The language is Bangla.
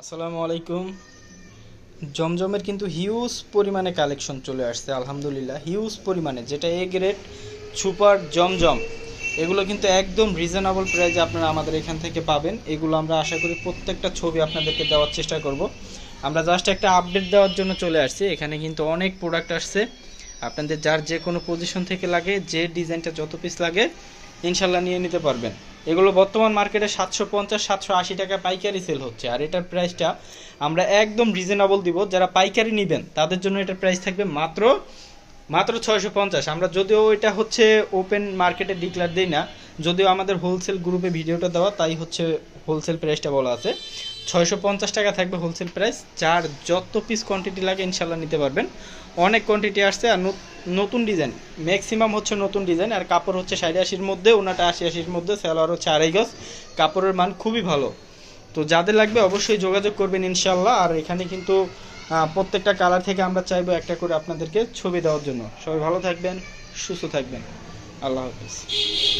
আসসালামু আলাইকুম। জমজমের কিন্তু হিউজ পরিমাণে কালেকশন চলে আসছে, আলহামদুলিল্লাহ। হিউজ পরিমাণে, যেটা এ গ্রেড সুপার জমজম। এগুলো কিন্তু একদম রিজনেবল প্রাইসে আপনারা আমাদের এখান থেকে পাবেন। এগুলো আমরা আশা করি প্রত্যেকটা ছবি আপনাদেরকে দেওয়ার চেষ্টা করব। আমরা জাস্ট একটা আপডেট দেওয়ার জন্য চলে আসছি। এখানে কিন্তু অনেক প্রোডাক্ট আসছে। আপনাদের যার যে কোনো পজিশন থেকে লাগে, যে ডিজাইনটা যত পিস লাগে ইনশাল্লাহ নিয়ে নিতে পারবেন। এগুলো বর্তমান মার্কেটে সাতশো পঞ্চাশ, সাতশো আশি টাকা পাইকারি সেল হচ্ছে। আর এটার প্রাইসটা আমরা একদম রিজনেবল দিব। যারা পাইকারি নেবেন, তাদের জন্য এটার প্রাইস থাকবে মাত্র মাত্র ছয়শো পঞ্চাশ। আমরা যদিও এটা হচ্ছে ওপেন মার্কেটে ডিক্লার দিই না, যদিও আমাদের হোলসেল গ্রুপে ভিডিওটা দেওয়া, তাই হচ্ছে হোলসেল প্রাইসটা বলা আছে। ছয়শো পঞ্চাশ টাকা থাকবে হোলসেল প্রাইস যার যত পিস কোয়ান্টিটি লাগে ইনশাল্লাহ নিতে পারবেন। অনেক কোয়ান্টিটি আসছে আর নতুন ডিজাইন ম্যাক্সিমাম হচ্ছে নতুন ডিজাইন আর কাপড় হচ্ছে সাড়ে আশির মধ্যে ওনাটা আশি আশির মধ্যে স্যালোয়ার হচ্ছে আড়াই গজ। কাপড়ের মান খুবই ভালো। তো যাদের লাগবে অবশ্যই যোগাযোগ করবেন ইনশাল্লাহ আর এখানে কিন্তু প্রত্যেকটা কালার থেকে আমরা চাইব একটা করে আপনাদেরকে ছবি দেওয়ার জন্য। সবাই ভালো থাকবেন, সুস্থ থাকবেন। আল্লাহ হাফিজ।